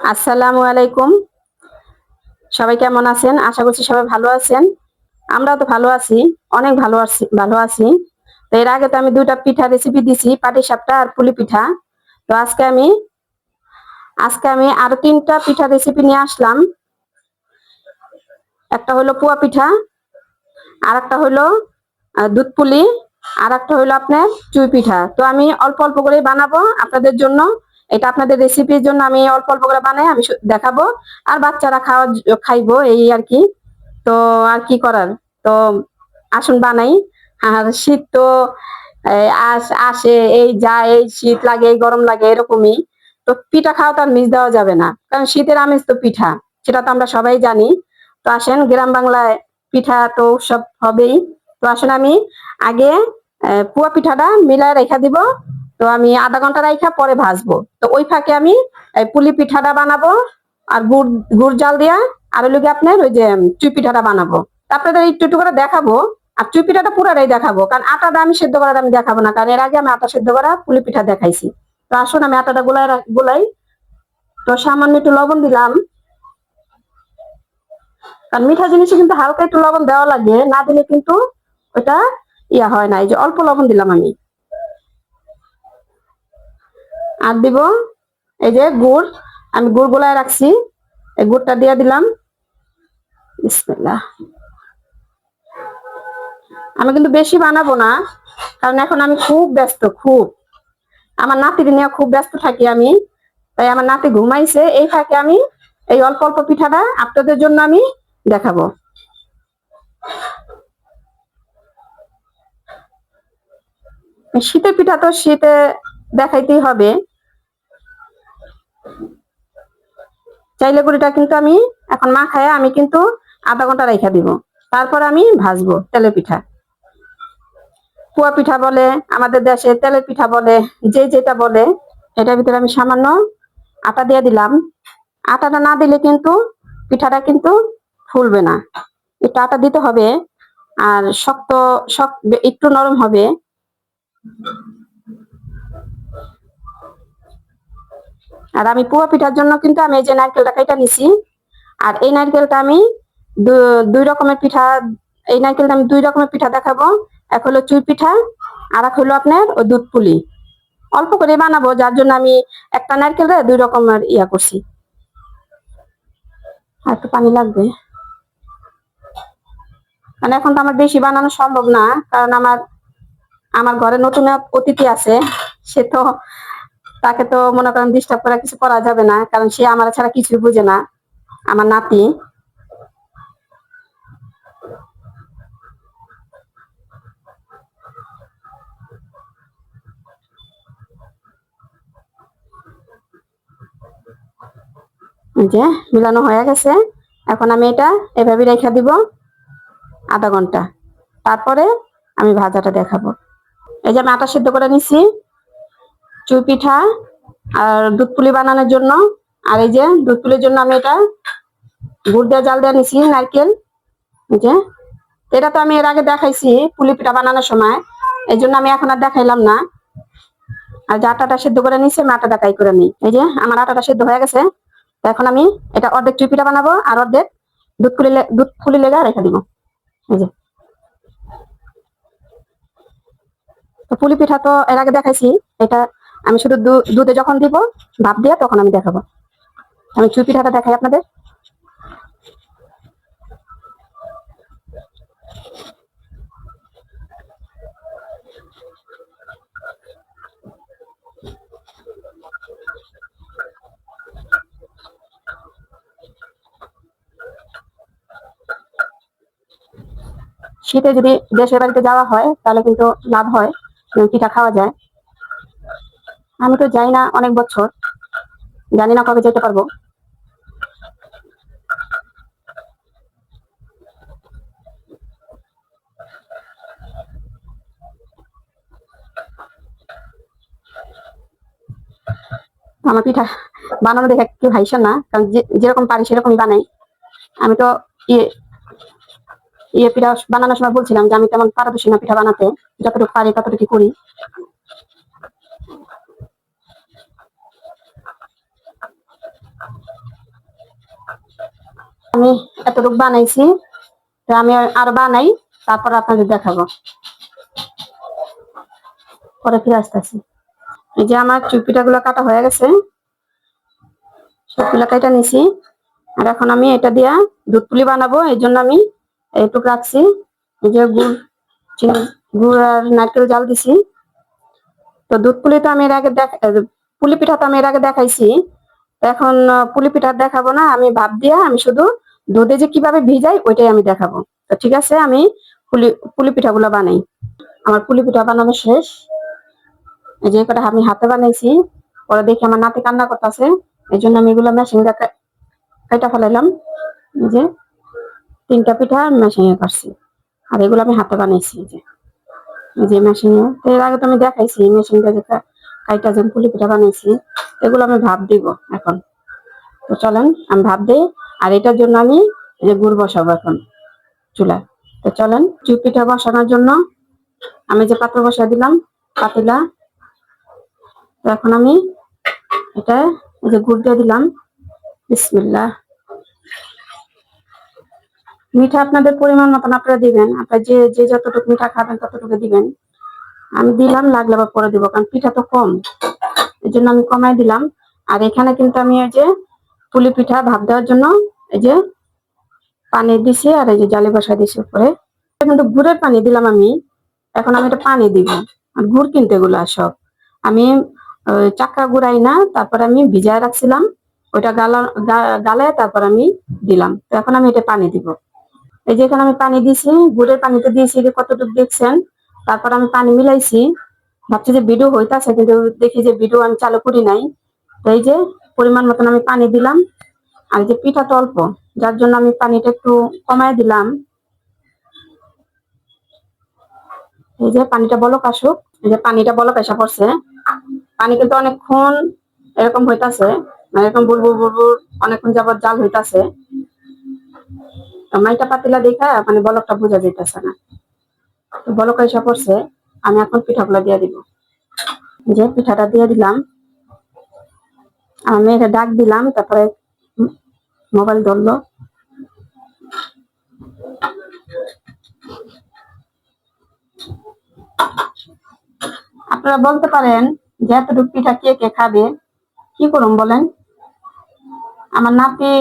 আসসালামু আলাইকুম। সবাই কেমন আছেন? আশা করছি সবাই ভালো আছেন। আমরা তো ভালো আছি, অনেক ভালো আছি ভালো আছি। তো এর আগে তো আমি দুইটা পিঠা রেসিপি দিছি, পাটি সাপটা আর পুলি পিঠা। তো আজকে আমি আজকে আমি আরও তিনটা পিঠা রেসিপি নিয়ে আসলাম। একটা হলো পুয়া পিঠা আর একটা হলো দুধ পুলি আর একটা হলো আপনার চুই পিঠা। তো আমি অল্প অল্প করে বানাবো আপনাদের জন্য। এটা আপনাদের রেসিপির জন্য আমি অল্প অল্প করে বানাই, আমি দেখাবো। আর বাচ্চারা খাওয়া খাইবো, এই আর কি। তো আর কি করার? তো আসুন বানাই। আর শীত তো আসে এই যা এই শীত লাগে, এই গরম লাগে, এরকমই। তো পিঠা খাওয়া তো আর মিস দেওয়া যাবে না, কারণ শীতের আমেজ তো পিঠা, সেটা তো আমরা সবাই জানি। তো আসেন, গ্রাম বাংলায় পিঠা তো উৎসব হবেই। তো আসেন আমি আগে পুয়া পিঠাটা মিলায় রেখা দিব। তো আমি আধা ঘণ্টা রাইখা পরে ভাজবো। তো ওই ফাঁকে আমি পুলি পিঠাটা বানাবো, আর গুড় গুড় জাল দিয়া, আর লগে আপনার ওই যে চুই পিঠাটা বানাবো। তা আপনাদের একটু একটু করে দেখাবো, আর চুই পিঠাটা পুরাটাই দেখাবো, কারণ আটাটা আমি সেদ্ধ করাটা আমি দেখাবো না, কারণ এর আগে আমি আটা সেদ্ধ করা পুলি পিঠা দেখাইছি। তো আসুন, আমি আটাটা গোলাই গোলাই, তো সামান্য একটু লবণ দিলাম। কারণ মিঠা জিনিসে কিন্তু হালকা একটু লবণ দেওয়া লাগে, না দিলে কিন্তু ওটা ইয়া হয় না, এই যে অল্প লবণ দিলাম আমি। আর দিব এই যে গুড়। আমি গুড় গোলায় রাখছি। এই গুড়টা দিয়ে দিলাম। আমি কিন্তু বেশি বানাবো না, কারণ এখন আমি খুব ব্যস্ত, খুব। আমার নাতিকে নিয়ে খুব ব্যস্ত থাকি আমি, তাই আমার নাতি ঘুমাইছে। এই ফাঁকে আমি এই অল্প অল্প পিঠাটা আপনাদের জন্য আমি দেখাবো। শীতের পিঠা তো শীতে দেখাইতেই হবে। চাইলে গুড়িটা কিন্তু আমি এখন মা খায় আমি কিন্তু আধা ঘণ্টা রেখে দিব। তারপর আমি ভাজবো তেলের পিঠা। কুয়া পিঠা বলে, আমাদের দেশে তেলের পিঠা বলে, যে যেটা বলে, এটার ভিতরে আমি সামান্য আটা দিয়ে দিলাম। আটাটা না দিলে কিন্তু পিঠাটা কিন্তু ফুলবে না। একটু আটা দিতে হবে, আর শক্ত শক্ত, একটু নরম হবে। আর আমি পুয়া পিঠার জন্য কিন্তু আমি এই যে নারকেলটা কেটে নিছি। আর এই নারকেলটা আমি দুই রকমের পিঠা, এই নারকেলটা আমি দুই রকমের পিঠা দেখাবো। এক হলো চুই পিঠা, আর এক হলো আপনার ওই দুধ পুলি। অল্প করে বানাবো, যার জন্য আমি একটা নারকেলে দুই রকমের ইয়া করছি। আর একটু পানি লাগবে। মানে এখন তো আমার বেশি বানানো সম্ভব না, কারণ আমার আমার ঘরে নতুন অতিথি আছে, সে তো তাকে তো মনে করেন ডিস্টার্ব করা কিছু করা যাবে না, কারণ সে আমার ছাড়া কিছুই বুঝে না, আমার নাতি। যে, মিলানো হয়ে গেছে। এখন আমি এটা এভাবে রেখে দিব আধা ঘণ্টা। তারপরে আমি ভাজাটা দেখাবো। এই যে আমি আটা সিদ্ধ করে নিছি। চুই পিঠা আর দুধ পুলি বানানোর জন্য। আর এই যে দুধ পুলির জন্য আমি এটা গুড় দিয়ে জাল দিয়ে নিছি, নারকেল। যে, এটা তো আমি এর আগে দেখাইছি পুলি পিঠা বানানোর সময়। এই জন্য আমি এখন আর দেখাইলাম না। আর যে আটাটা সেদ্ধ করে নিছি, আমি আটাটা কাই করে নিই। এই যে, আমার আটাটা সেদ্ধ হয়ে গেছে। এখন আমি এটা অর্ধেক চুই পিঠা বানাবো আর অর্ধেক দুধ পুলি দুধ ফুলি লেগে রেখে দিব। এই যে। পুলি পিঠা তো এর আগে দেখাইছি। এটা আমি শুধু দুধে যখন দিব, ভাপ দিয়ে তখন আমি দেখাবো। আমি চুই পিঠাটা দেখাই আপনাদের। শীতে যদি দেশের বাড়িতে যাওয়া হয়, তাহলে কিন্তু লাভ হয় পিঠা খাওয়া যায়। আমি তো যাই না অনেক বছর। জানি না কবে যেতে পারব। আমার পিঠা বানানো দেখে কেউ হাইসেন না, কারণ যেরকম পারি সেরকমই বানাই। আমি তো ইয়ে ইয়ে পিঠা বানানোর সময় বলছিলাম যে আমি তেমন পারদর্শী না পিঠা বানাতে। যতটুকু পারি ততটুকু করি। আমি এতটুকু বানাইছি, তো আমি আর বানাই, তারপর আপনাদের দেখাবো। পরে ফিরে আসতেছি। এই যে আমার চুপিটা গুলো কাটা হয়ে গেছে সবগুলো কাটা নিছি। আর এখন আমি এটা দিয়া দুধ পুলি বানাবো, এই জন্য আমি এইটুকু রাখছি। এই যে গুড়, চিনি, গুড় আর নারকেল জাল দিছি। তো দুধ পুলি তো আমি এর আগে দেখ পুলি পিঠা তো আমি এর আগে দেখাইছি। এখন, পুলি পিঠা দেখাবো না, আমি ভাব দিয়া আমি শুধু দুধে যে কীভাবে ভিজাই, ওইটাই আমি দেখাবো। তো ঠিক আছে, আমি পুলি পুলি পিঠাগুলো বানাই। আমার পুলি পিঠা বানানো শেষ। এই যে কটা আমি হাতে বানাইছি পরে দেখি আমার নাতি কান্না করতেছে। এই জন্য আমি এগুলো মেশিন কেটে ফেলাইলাম। এই যে তিনটা পিঠা মেশিনে করছি। আর এগুলো আমি হাতে বানাইছি যে। যে মেশিনে তো এর আগে তো আমি দেখাইছি মেশিনটা যেটা কাইটা যেন পুলি পিঠা বানাইছি, এগুলো আমি ভাব দিব এখন। তো চলেন, আমি ভাব দিই। আর এটার জন্য আমি যে গুড় বসাবো এখন চুলা তো চলেন পিঠা বসানোর জন্য আমি যে পাত্র বসা দিলাম, পাতিলা, তো এখন আমি এটা যে গুড় দিয়ে দিলাম, বিসমিল্লাহ। মিঠা আপনাদের পরিমাণ মতন আপনারা দিবেন, আপনার যে যে যতটুকু মিঠা খাবেন ততটুকু দিবেন। আমি দিলাম, লাগলে আবার পরে দিব, কারণ পিঠা তো কম। এই জন্য আমি কমাই দিলাম। আর এখানে কিন্তু আমি ওই যে পুলি পিঠা ভাব দেওয়ার জন্য এই যে পানি দিছি আর এই যে জালি বসা দিছি উপরে। কিন্তু গুড়ের পানি দিলাম আমি। এখন আমি এটা পানি দিব। আর গুড় কিনতে এগুলা সব। আমি চাক্কা গুড়াই না, তারপর আমি ভিজায় রাখছিলাম। গালা গালায় তারপর আমি দিলাম। তো এখন আমি এটা পানি দিব। এই যে এখানে আমি পানি দিয়েছি গুড়ের পানিতে দিয়েছি, যে কতটুকু দেখছেন। তারপর আমি পানি মিলাইছি। ভাবছি যে ভিডিও হইতাছে, কিন্তু দেখি যে ভিডিও আমি চালু করি নাই। তো এই যে পরিমাণ মতন আমি পানি দিলাম। আর যে পিঠাটা অল্প, যার জন্য আমি পানিটা একটু কমায় দিলাম। এই যে পানিটা বলক আসুক, এই যে পানিটা বলক আসা পড়ছে। পানি কিন্তু অনেকক্ষণ এরকম হইতাছে মানে এরকম বুলবুল বুলবুল অনেকক্ষণ যাবত জাল হইতাছে। মাইটা পাতিলা দেখা মানে বলকটা বোঝা যাইতেছে না। বলক আসা পড়ছে, আমি এখন পিঠাগুলো দিয়ে দিব। যে পিঠাটা দিয়ে দিলাম। আমি এটা ডাক দিলাম, তারপরে মোবাইল ধরলো। আপনারা বলতে পারেন যে এতটুকু পিঠা কে কে খাবে? কি করুন বলেন? আমার নাতি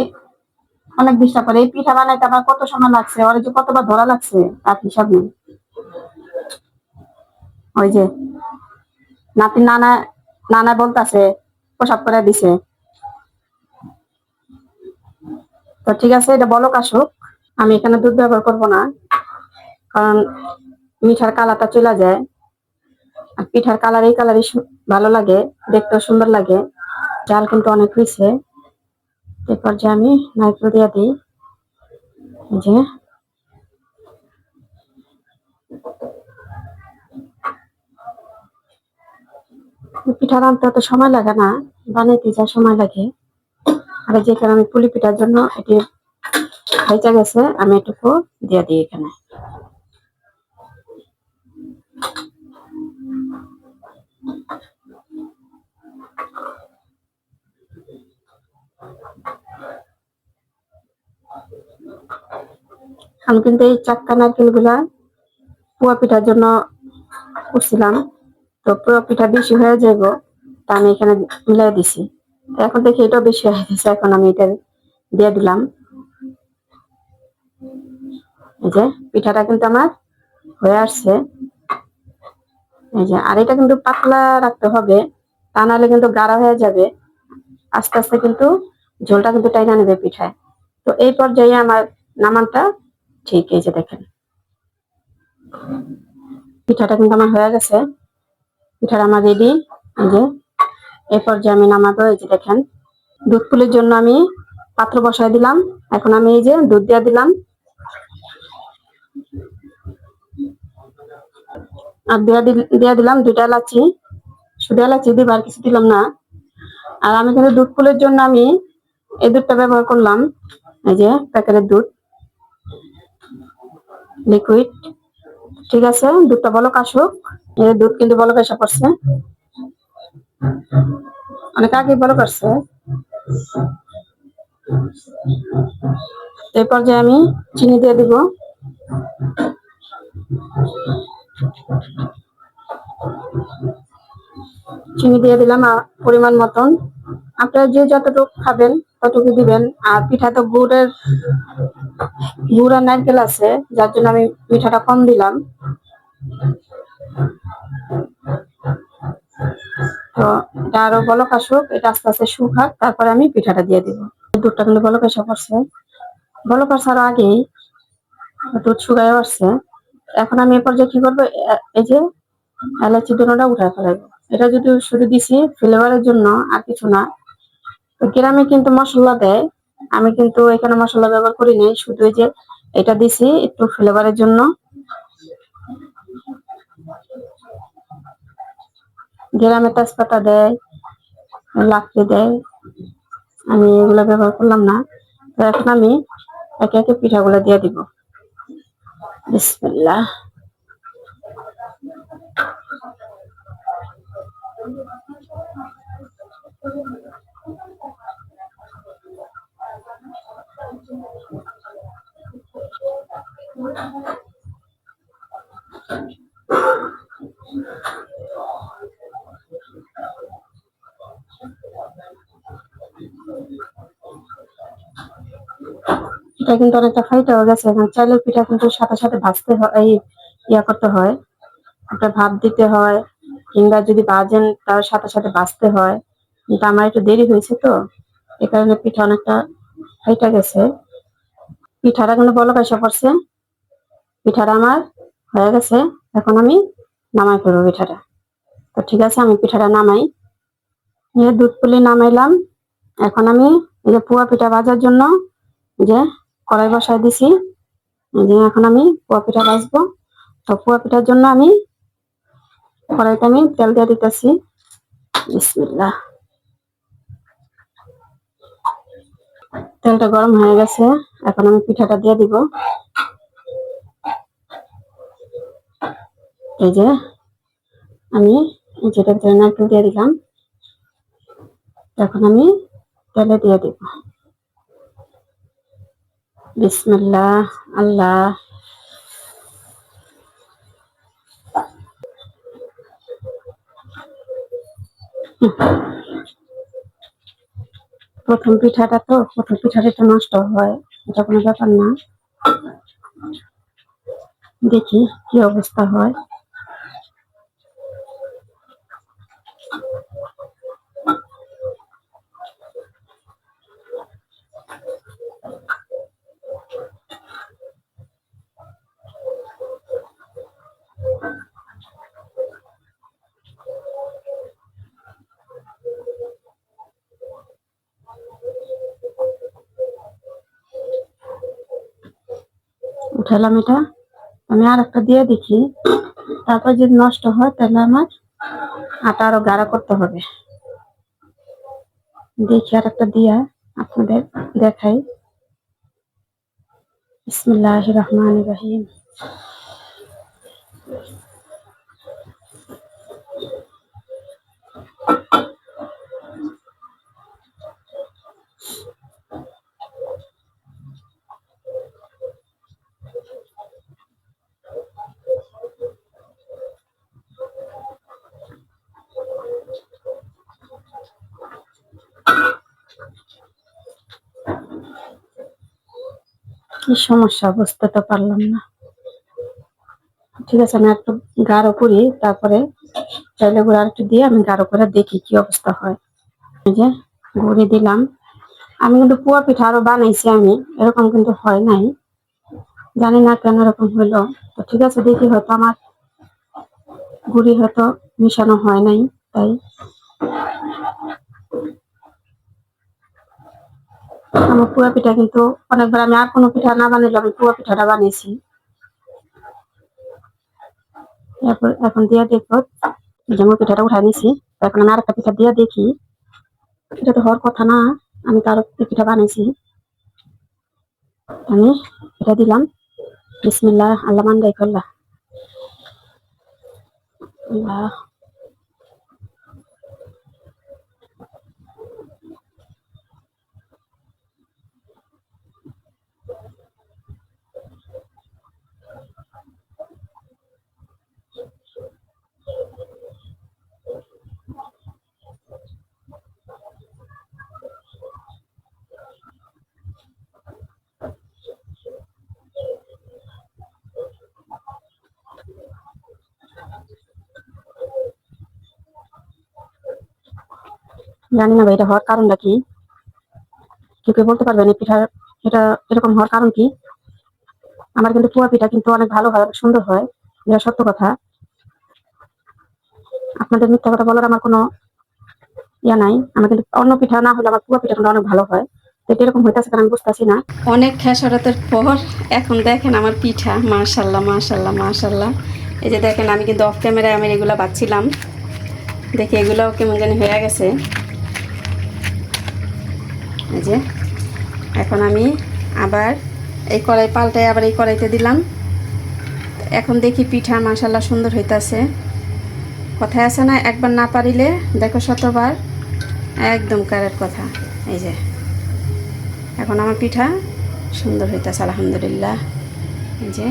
অনেক ডিস্টার্ব করে এই পিঠা বানাইতে আমার কত সময় লাগছে, ওর যে কতবার ধরা লাগছে, তার হিসাব নেই ওই যে নাতি নানা নানা বলতাছে, প্রসাব করে দিছে। তো ঠিক আছে, এটা বলক আসুক। আমি এখানে দুধ ব্যবহার করব না, কারণ মিঠার কালারটা চলে যায়। আর পিঠার কালার, এই কালারই ভালো লাগে, দেখতেও সুন্দর লাগে। চাল কিন্তু অনেক হয়েছে। এরপর যে আমি নারকেল দিয়ে দিই যে। পিঠা রাঁধতে অত সময় লাগে না, বানাইতে যা সময় লাগে। আর যে আমি পুলি পিঠার জন্য এটি হয়েছে গেছে, আমি এটুকু দিয়ে দিই এখানে। আমি কিন্তু এই চাক্কা নারকেলগুলা পুয়া পিঠার জন্য করছিলাম। তো পুয়া পিঠা বেশি হয়ে যাইব তা আমি এখানে মিলাই দিছি। এখন দেখি এটাও বেশি হয়ে গেছে, এখন আমি এটা দিয়ে দিলাম। এই যে, পিঠাটা কিন্তু আমার হয়ে আসছে। এই যে, আর এটা কিন্তু পাতলা রাখতে হবে, তা নাহলে কিন্তু গাঢ় হয়ে যাবে। আস্তে আস্তে কিন্তু ঝোলটা কিন্তু টাইনা নেবে পিঠায়। তো এই পর্যায়ে আমার নামানটা ঠিক, এই যে দেখেন। পিঠাটা কিন্তু আমার হয়ে গেছে। পিঠাটা আমার রেডি এই যে। এই পর্যায়ে আমি নামাবো, এই যে দেখেন, দুধ পুলির জন্য আমি পাত্র বসায় দিলাম। এখন আমি এই যে দুধ দিয়ে দিলাম। আর দিয়ে দিল- দিয়ে দিলাম দুইটা এলাচি। শুধু এলাচি দিব আর কিছু দিলাম না। আর আমি কিন্তু দুধ ফুলের জন্য আমি এই দুধটা ব্যবহার করলাম। এই যে প্যাকেটের দুধ। লিকুইড ঠিক আছে, দুধটা বলক আসুক। এই দুধ কিন্তু বলক এসে পড়ছে। অনেক আগে বলক আসছে এই পর্যায়ে আমি চিনি দিয়ে দিব। চিনি দিয়ে দিলাম পরিমাণ মতন। আপনারা যে যতটুকু খাবেন ততটুকু দিবেন। আর পিঠা তো গুড়ের, গুড় আর নারকেল আছে, যার জন্য আমি পিঠাটা কম দিলাম। তো এটা আরও বলক আসুক, এটা আস্তে আস্তে শুকাক তারপরে আমি পিঠাটা দিয়ে দিব। দুধটা কিন্তু বলক এসে পড়ছে। বলক আসার আগেই দুধ শুকায় আসছে। এখন আমি এ পর্যায়ে কি করব? এই যে এলাচি দুটোটা উঠায় ফেলাবো এটা যদি শুধু দিছি ফ্লেভারের জন্য আর কিছু না। তো গ্রামে কিন্তু মশলা দেয়। আমি কিন্তু এখানে মশলা ব্যবহার করি নাই। শুধু এই যে এটা দিছি একটু ফ্লেভারের জন্য। গ্রামে তেজপাতা দেয়, লাকড়ি দেয়। আমি এগুলো ব্যবহার করলাম না। তো এখন আমি একে একে পিঠাগুলো দিয়ে দিব। বিসমিল্লাহ। এটা কিন্তু অনেকটা ফাইটা হয়ে গেছে এখন চাইলের পিঠা কিন্তু সাথে সাথে ভাজতে হয়, এই ইয়া করতে হয়। একটা ভাপ দিতে হয় কিংবা যদি বাজেন তার সাথে সাথে ভাজতে হয়। কিন্তু আমার একটু দেরি হয়েছে তো এই কারণে পিঠা অনেকটা ফাইটা গেছে। পিঠাটা কিন্তু বলো পয়সা পড়ছে পিঠাটা আমার হয়ে গেছে, এখন আমি নামাই ফেলব পিঠাটা। তো ঠিক আছে, আমি পিঠাটা নামাই। নিয়ে দুধ পুলি নামাইলাম। এখন আমি এই যে পুয়া পিঠা ভাজার জন্য যে কড়াই বসাই দিছি। যে এখন আমি পুয়া পিঠা ভাজবো। তো পোয়া পিঠার জন্য আমি কড়াইতে আমি তেল দিয়ে দিতেছি। বিসমিল্লাহ। তেলটা গরম হয়ে গেছে। এখন আমি পিঠাটা দিয়ে দিব। এই যে আমি যেটা নারকেল দিয়ে দিলাম। এখন আমি তেলে দিয়ে দিব। বিসমিল্লাহ, আল্লাহ। প্রথম পিঠাটা তো, প্রথম পিঠাটা একটু নষ্ট হয়, এটা কোনো ব্যাপার না। দেখি কি অবস্থা হয়। উঠালাম এটা। আমি আর একটা দিয়ে দেখি তারপর যদি নষ্ট হয়, তাহলে আমার আটা আরও গাঢ় করতে হবে। দেখি আর একটা দিয়া আপনাদের দেখাই। বিসমিল্লাহ রহমান রহিম। কি সমস্যা, বুঝতে তো পারলাম না। ঠিক আছে, আমি একটু গাঢ় করি, তারপরে চাইলে গুঁড়ো আর একটু দিয়ে আমি গাঢ় করে দেখি কি অবস্থা হয়। যে গুঁড়ি দিলাম। আমি কিন্তু পুয়া পিঠা আরও বানাইছি আমি, এরকম কিন্তু হয় নাই। জানি না কেন এরকম হইল। তো ঠিক আছে, দেখি হয়তো আমার গুড়ি হয়তো মিশানো হয় নাই, তাই আমার পুয়া পিঠা কিন্তু অনেকবার আমি আর কোনো পিঠা না বানাইলে আমি পুয়া পিঠাটা বানিয়েছি। এরপর এখন দিয়ে দেখব যেমন পিঠাটা উঠাই নিছি। এখন আমি আরেকটা পিঠা দিয়ে দেখি। এটা তো হওয়ার কথা না, আমি তো আরও পিঠা বানাইছি। আমি এটা দিলাম। বিসমিল্লাহ, আল্লাহ মান রাইফাল্লাহ আল্লাহ। জানি না ভাই, এটা হওয়ার কারণটা কি? কেউ কেউ বলতে পারবেন এই পিঠা, এটা এরকম হওয়ার কারণ কি? আমার কিন্তু পুয়া পিঠা কিন্তু অনেক ভালো হয়, অনেক সুন্দর হয়। এটা সত্য কথা। আপনাদের মিথ্যা কথা বলার আমার কোনো ইয়া নাই। আমার কিন্তু অন্য পিঠা না হলে আমার পুয়া পিঠা কিন্তু অনেক ভালো হয়। তো এরকম হইতেছে কারণ আমি না। অনেক খেসারতের পর এখন দেখেন আমার পিঠা। মাশাল্লাহ মাশাল্লাহ মাশাল্লাহ এই যে দেখেন আমি কিন্তু অফ ক্যামেরায় আমি এগুলো বাচ্ছিলাম। দেখি এগুলোও কেমন জানি হয়ে গেছে। এই যে, এখন আমি আবার এই কড়াই পাল্টাই আবার এই কড়াইতে দিলাম। এখন দেখি পিঠা মাশাল্লাহ সুন্দর হইতাছে। কথায় আছে না, একবার না পারিলে, দেখো শতবার। একদম কারের কথা। এই যে, এখন আমার পিঠা সুন্দর হইতেছে, আলহামদুলিল্লাহ। এই যে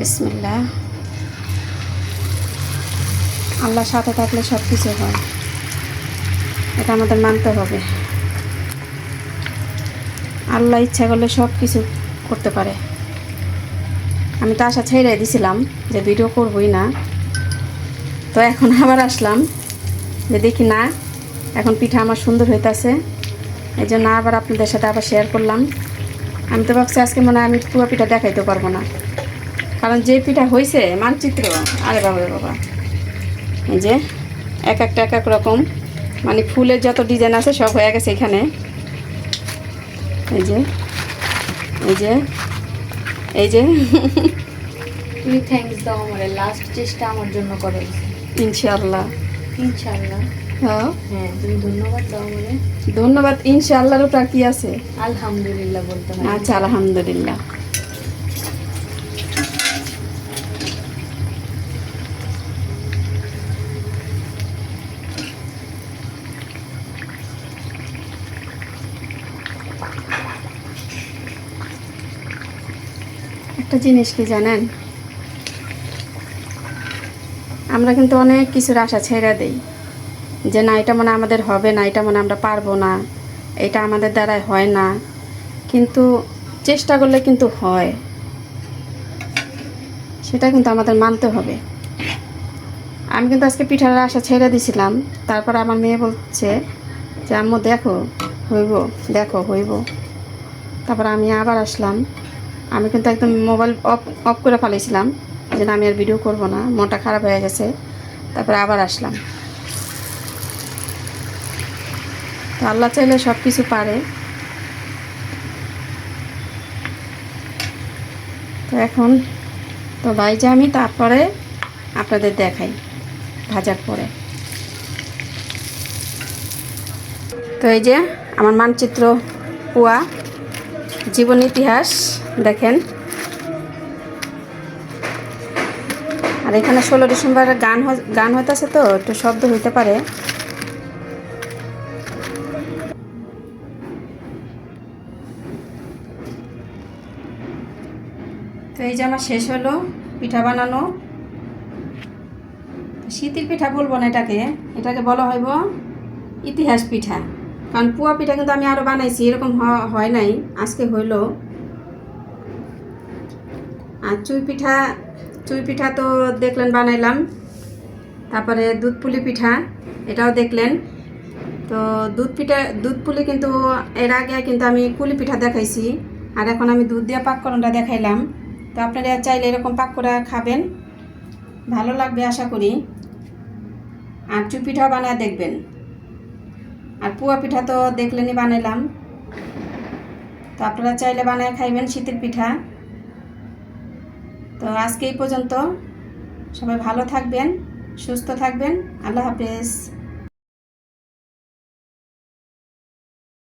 বিসমিল্লাহ। আল্লাহ সাথে থাকলে সব কিছু হয়। এটা আমাদের মানতে হবে। আল্লাহ ইচ্ছা করলে সব কিছু করতে পারে। আমি তো আশা ছেড়ে দিছিলাম যে ভিডিও করবই না। তো এখন আবার আসলাম যে দেখি না, এখন পিঠা আমার সুন্দর হইতাছে। এই জন্য আবার আপনাদের সাথে আবার শেয়ার করলাম। আমি তো ভাবছি আজকে মনে হয় আমি পুয়া পিঠা দেখাইতে পারব না। কারণ যে পিঠা হয়েছে মানচিত্র আরে বাবা বাবা। এই যে এক একটা এক এক রকম মানে ফুলের যত ডিজাইন আছে সব হয়ে গেছে এখানে। এই যে এই যে এই যে। তুমি থ্যাঙ্কস দাও আমার লাস্ট চেষ্টা আমার জন্য করে ইনশাআল্লাহ। ইনশাআল্লাহ। হ্যাঁ। হ্যাঁ তুমি ধন্যবাদ দাও আমারে। ধন্যবাদ ইনশাআল্লাহর উপর কি আছে? আলহামদুলিল্লাহ বলতে হয়। আচ্ছা আলহামদুলিল্লাহ। একটা জিনিস কি জানেন? আমরা কিন্তু অনেক কিছুর আশা ছেড়ে দেই যে না, এটা মনে আমাদের হবে না, এটা মনে আমরা পারব না, এটা আমাদের দ্বারাই হয় না। কিন্তু চেষ্টা করলে কিন্তু হয়। সেটা কিন্তু আমাদের মানতে হবে। আমি কিন্তু আজকে পিঠার আশা ছেড়ে দিছিলাম। তারপর আমার মেয়ে বলছে যে, আম্মু, দেখো, হইব দেখো, হইব। তারপর আমি আবার আসলাম। আমি কিন্তু একদম মোবাইল অফ অফ করে ফেলেছিলাম যে আমি আর ভিডিও করব না, মনটা খারাপ হয়ে গেছে। তারপরে আবার আসলাম। তো আল্লাহ চাইলে সব কিছু পারে। তো এখন, তো ভাইজা আমি তারপরে আপনাদের দেখাই, ভাজার পরে। তো এই যে আমার মানচিত্র পুয়া জীবন ইতিহাস, দেখেন। আর এখানে ষোলো ডিসেম্বর গান গান হইতেছে তো, একটু শব্দ হইতে পারে। তো এই যে আমার শেষ হলো, পিঠা বানানো। শীতের পিঠা বলব না এটাকে এটাকে বলা হইব ইতিহাস পিঠা। কারণ পুয়া পিঠা কিন্তু আমি আরও বানাইছি, এরকম হয় নাই, আজকে হইল। আর চুই পিঠা চুই পিঠা তো দেখলেন, বানাইলাম। তারপরে দুধ পুলি পিঠা, এটাও দেখলেন। তো দুধ পিঠা দুধ পুলি কিন্তু এর আগে কিন্তু আমি পুলি পিঠা দেখাইছি, আর এখন আমি দুধ দিয়ে পাককরণটা দেখাইলাম। তো আপনারা চাইলে এরকম পাক করে খাবেন, ভালো লাগবে আশা করি। আর চুই পিঠাও বানায় দেখবেন। আর পুয়া পিঠা তো দেখলেনই বানাইলাম। তো আপনারা চাইলে বানায় খাইবেন শীতের পিঠা। তো আজকে এই পর্যন্ত। সবাই ভালো থাকবেন, সুস্থ থাকবেন। আল্লাহ হাফেজ।